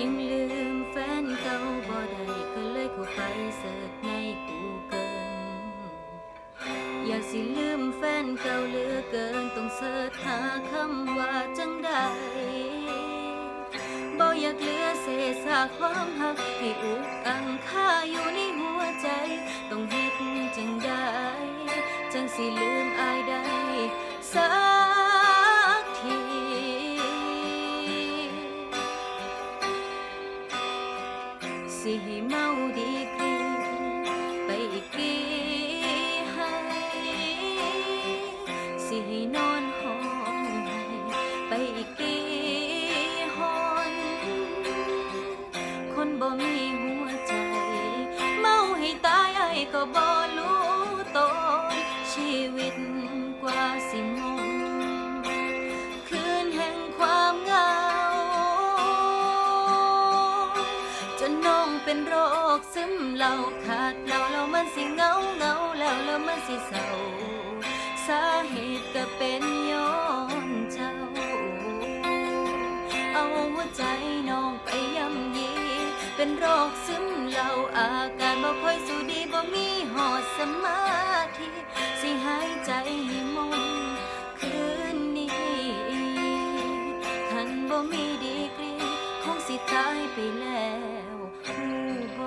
ยังลืมแฟนเก่าบ่ได้ก็เลยเข้าไปเสิร์ชในกูเกิลอยากสิลืมแฟนเก่าเหลือเกินต้องเสิร์ชหาคำว่าจังใดบ่อยากเหลือเศษสากความหัก ให้อุกอังค่าอยู่ในหัวใจ ต้องเฮ็ดจังใดจังสิลืมอายได้ สิให้เมาดีกรีไปอีกกี่ให้สิให้นอนห้องให้ไปอีกกี่หนคนบ่มีหัวใจ เมาให้ตายไอ้ก็บ่ เป็นโรคซึมเหล่าขาดเหล่าแล้วมันสิเงาเงาแล้วแล้วมันสิเศร้าสาเหตุก็เป็นย้อนเจ้า เอาหัวใจน้องไปย่ำยี เป็นโรคซึมเหล่าอาการบ่ค่อยสู้ดีบ่มีหอดสมาธิ ไปแล้วผู้บ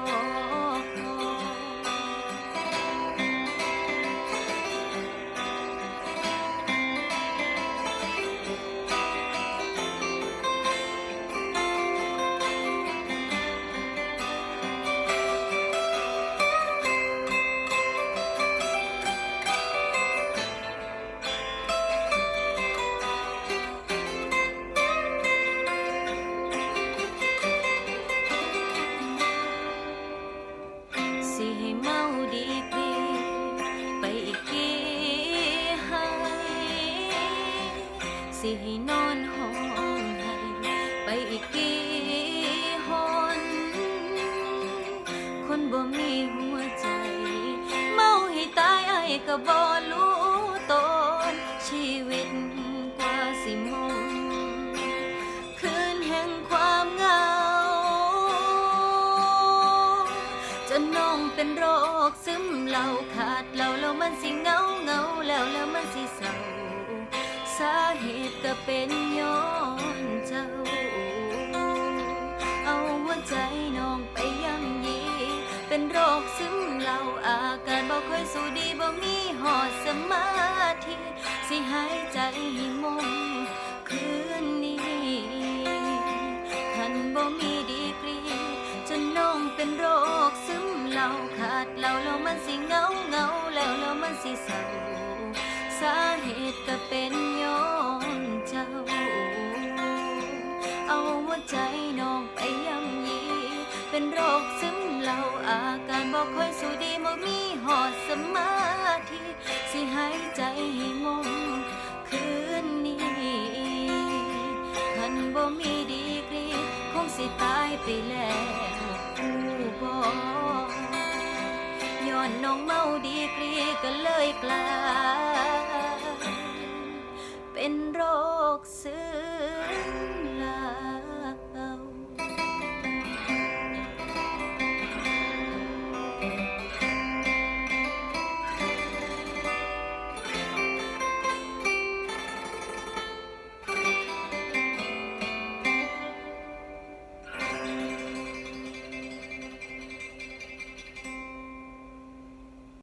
สิให้เมาดีกรีไปอีกกี่ให้สิให้นอนห้องให้ไปอีกกี่หนคนบ่มีหัวใจ เมาให้ตายไอ้ก็บ่ เป็นโรคซึมเหล่าขาดเหล่าแล้วมันสิเงาเงาแล้วแล้วมันสิเศร้าสาเหตุก็เป็นย้อนเจ้า เอาหัวใจน้องไปย่ำยี เป็นโรคซึมเหล่าอาการบ่ค่อยสู้ดีบ่มีหอดสมาธิสิหาย เป็นโรคซึมเหล่าขาดเหล่าแล้วมันสิเงาเงาแล้วแล้วมันสิเศร้าสาเหตุก็เป็นย้อนเจ้า เอาหัวใจน้องไปย่ำยี เป็นโรคซึมเหล่าอาการบ่ค่อยสู้ดีบ่มีหอดสมาธิ สิหายใจให้มงคืนนี้คันบ่มีดีกรี คงสิตายไปแล้ว ผู้บอกย้อนน้องเมาดีกรีก็เลยกลายเป็นโรคซึ